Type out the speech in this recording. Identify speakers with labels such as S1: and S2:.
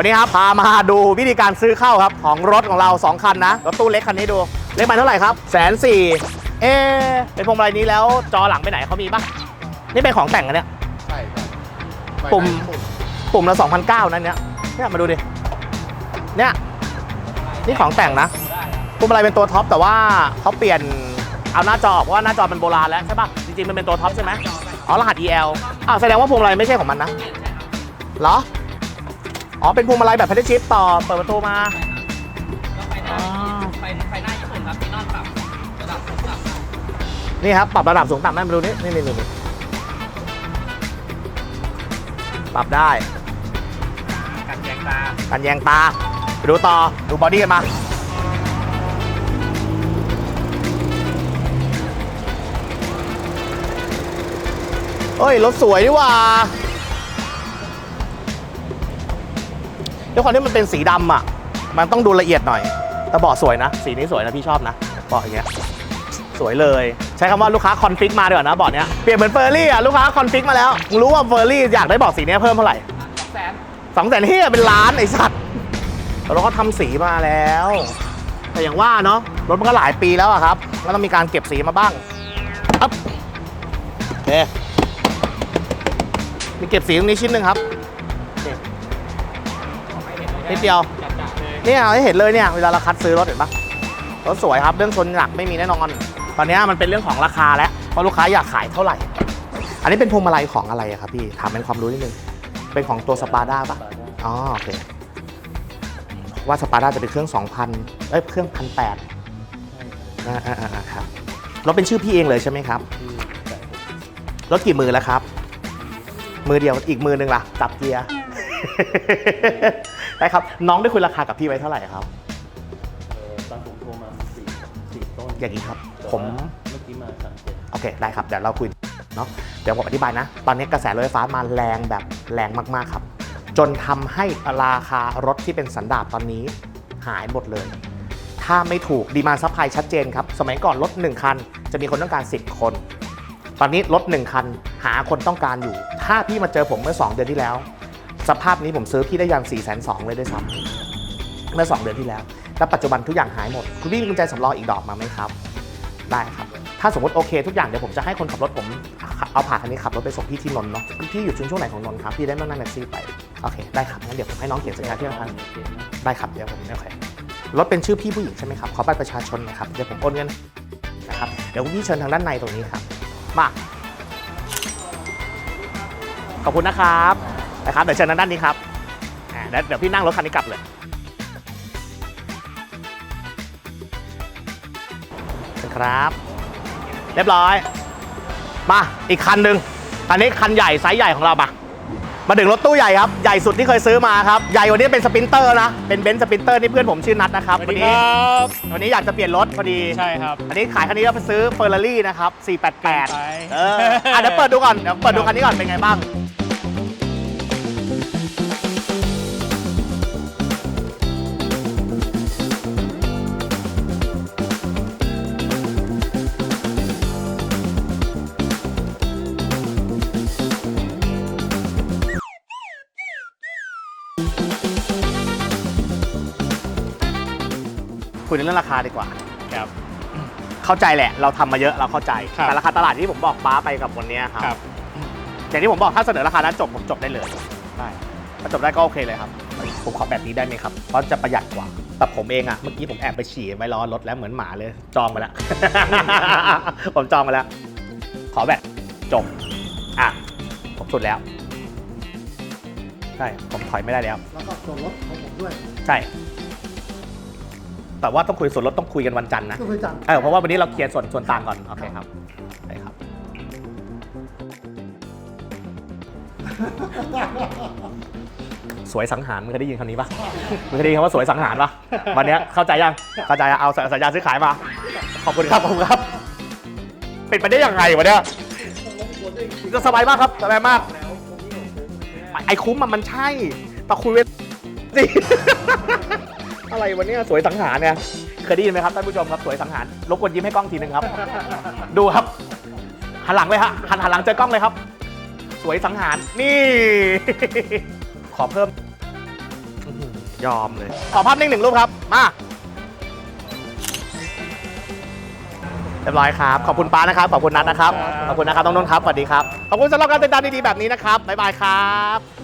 S1: วันนี้ครับพามาดูวิธีการซื้อเข้าครับของรถของเรา 2 คันนะรถตู้เล็กคันนี้ดู เล็กมาเท่าไหร่ครับแสนสี่เอ๊ะเป็นพวงมาลัยนี้แล้วจอหลังไปไหนเขามีปะนี่เป็นของแต่งกันเนี่ย
S2: ใช่ใช่
S1: ปุ่ม ปุ่มละ2,009นั่นเนี่ยเนี่ยมาดูดิเนี่ยนี่ของแต่งนะปุ่มอะไรเป็นตัวท็อปแต่ว่าเขาเปลี่ยนเอาหน้าจอออกเพราะว่าหน้าจอเป็นโบราณแล้วใช่ปะจริงๆมันเป็นตัวท็อปใช่ไหมอ๋อรหัส EL อ้าวแสดงว่าพวงมาลัยไม่ใช่ของมันนะเหรอ อ๋อ เป็นพวงมาลัยแบบพันชิปต่อ เปิดประตูมา
S3: ไฟหน้าไฟไฟหน้าญี่ปุ่นครับมีนอนปรับระดับสูงต่ำ
S1: นี่ครับ ปรับระดับสูงต่ำได้มาดูนี่นี่นี่นี่ปรับได้
S3: กันแยงตา
S1: กันแยงตาไปดูต่อ ดูบอดี้กันมา เฮ้ย รถสวยดีหว่า ด้วยความที่มันเป็นสีดำอะ มันต้องดูละเอียดหน่อย แต่เบาะสวยนะ สีนี้สวยนะพี่ชอบนะเบาะอย่างเงี้ย สวยเลย ใช้คำว่าลูกค้าคอนฟิกมาดีกว่านะเบาะเนี้ย เปลี่ยนเหมือนเฟอร์รี่อะลูกค้าคอนฟิกมาแล้วมึงรู้ว่าเฟอร์รี่อยากได้เบาะสีเนี้ยเพิ่มเท่าไหร่
S3: แสน
S1: สองแสนเฮียเป็นล้านไอ้สัตว์แล้วก็ทำสีมาแล้ว แต่อย่างว่าเนาะรถมันก็หลายปีแล้วอะครับก็ต้องมีการเก็บสีมาบ้างอัพโอเคมีเก็บสีตรงนี้ชิ้นหนึ่งครับนี่ นิดเดียว
S3: จัดจัดเลย
S1: เนี่ยเอาให้เห็นเลยเนี่ยเวลาเราคัดซื้อรถเห็นปะรถสวยครับเรื่องชนหนักไม่มีแน่นอน ตอนนี้มันเป็นเรื่องของราคาแล้วเพราะลูกค้าอยากขายเท่าไหร่ อันนี้เป็นพวงมาลัยของอะไรอะครับพี่ถามเป็นความรู้นิดนึงเป็นของตัวสปาด้าปะอ๋อโอเคว่าสปาร์ด้าจะเป็นเครื่อง2,000เอ้ยเครื่อง1,800อ่าอ่าอ่าครับรถเป็นชื่อพี่เองเลยใช่ไหมครับรถกี่มือแล้วครับ มือเดียวอีกมือหนึ่งล่ะจับเกียร์ ได้ครับน้องได้คุยราคากับพี่ไว้เท่าไหร่ครับ
S2: เออตอนผมโทรมาสี่สี่ต้น
S1: อย่างนี้ครับ
S2: แต่
S1: ผม
S2: ว่าเมื่อกี้มาสามเจ็ด
S1: โอเค ได้ครับ เดี๋ยวเราคุยเนาะเดี๋ยวผมอธิบายนะ ตอนนี้กระแสรถไฟฟ้ามาแรงแบบแรงมากๆครับ จนทำให้ราคารถที่เป็นสันดาปตอนนี้หายหมดเลย ถ้าไม่ถูกดีมาซัพพลายชัดเจนครับ สมัยก่อนรถ 1 คัน จะมีคนต้องการ 10 คน ตอนนี้รถ 1 คัน หาคนต้องการอยู่ ถ้าพี่มาเจอผมเมื่อ 2 เดือนที่แล้ว สภาพนี้ผมซื้อพี่ได้ยัน4 2 0 0 0เลยด้วยซ้ำเมื่อ 2 เดือนที่แล้ว แล้วปัจจุบันทุกอย่างหายหมด คุณพี่มีกุญแจสำรองอีกดอกมาไหมครับ ได้ครับ ถ้าสมมติโอเคทุกอย่างเดี๋ยวผมจะให้คนขับรถผมเอาผ่านคันนี้ขับรถไปส่งพี่ที่นนท์เนาะพี่อยู่ช่วงไหนของนนท์ครับพี่ได้ไม่นั่งแท็กซี่ไปโอเคได้ครับงั้นเดี๋ยวผมให้น้องเขียนสัญญาที่ธนาคารได้ครับเดี๋ยวผมโอเครถเป็นชื่อพี่ผู้หญิงใช่ไหมครับขอบัตรประชาชนนะครับเดี๋ยวผมโอนเงินนะครับเดี๋ยวคุณพี่เชิญทางด้านในตรงนี้ครับมาขอบคุณนะครับ นะครับเดี๋ยวเชิญทางด้านนี้ครับอ่าเดี๋ยวเดี๋ยวพี่นั่งรถคันนี้กลับเลยครับ เรียบร้อย มาอีกคันหนึ่งอันนี้คันใหญ่ไซส์ใหญ่ของเรามามาถึงรถตู้ใหญ่ครับ ใหญ่สุดที่เคยซื้อมาครับ ใหญ่กว่านี้เป็นสปรินเตอร์นะ เป็นเบนซ์สปรินเตอร์นี่เพื่อนผมชื่อนัทนะครับวันนี้วันนี้อยากจะเปลี่ยนรถพอดี
S4: ใช่ครับ
S1: อันนี้ขายคันนี้แล้วไปซื้อเฟอร์รารี่นะครับ 488
S4: ไป
S1: เอออะเดี๋ยวเปิดดูก่อน เดี๋ยวเปิดดูคันนี้ก่อนเป็นไงบ้าง คุยในเรื่องราคาดีกว่า
S4: ครับ
S1: เข้าใจแหละ เราทำมาเยอะเราเข้าใจ
S4: ครับ
S1: แต่ราคาตลาดที่ผมบอกป้าไปกับวันเนี้ยครับ
S4: ครับ
S1: อย่างที่ผมบอกถ้าเสนอราคานั้นจบผมจบได้เลยได้ถ้า จบได้ก็โอเคเลยครับ ผมขอแบบนี้ได้ไหมครับ เพราะจะประหยัดกว่า แต่ผมเองอะเมื่อกี้ผมแอบไปฉี่ไว้รอรถแล้วเหมือนหมาเลย จองไปแล้ว ผมจองไปแล้ว ขอแบบจบ อะผมสุดแล้ว ใช่ ผมถอยไม่ได้แล้ว
S2: แล้วก็ส่วนลดของผมด้วย
S1: ใช่ แต่ว่าต้องคุยส่วนลดต้องคุยกันวันจันทร์นะ
S2: ก็คือจัง
S1: เออเพราะว่าวันนี้เราเคลียร์ส่วนส่วนต่างก่อน โอเคครับใช่ครับ สวยสังหารมึงเคยได้ยินคำนี้ปะมึงเคยได้ยินคำว่าสวยสังหารปะวันนี้เข้าใจยังเข้าใจเอาสัญญาซื้อขายมา ขอบคุณครับขอบคุณครับ เป็นไปได้ยังไงวะเนี่ยจะสบายมากครับสบายมาก ไอ้คุ้มมันใช่แต่คุยเวสิอะไรวันนี้สวยสังหารเนี่ยเคยได้ยินไหมครับท่านผู้ชมครับสวยสังหารรบกวนยิ้มให้กล้องทีหนึ่งครับ ดูครับหันหลังเลยฮะหันหันหลังเจอกล้องเลยครับ สวยสังหารนี่ อเพิ่มอื้อหืยอมเลย ขอภาพนิ่งหนึ่งรูปครับ มาเรียบร้อยครับ ขอบคุณป้านะครับ ขอบคุณนัทนะครับ ขอบคุณนะครับ น้องนนท์ครับ สวัสดีครับ ขอบคุณสำหรับการติดตามดีๆแบบนี้นะครับ บ๊ายบายครับ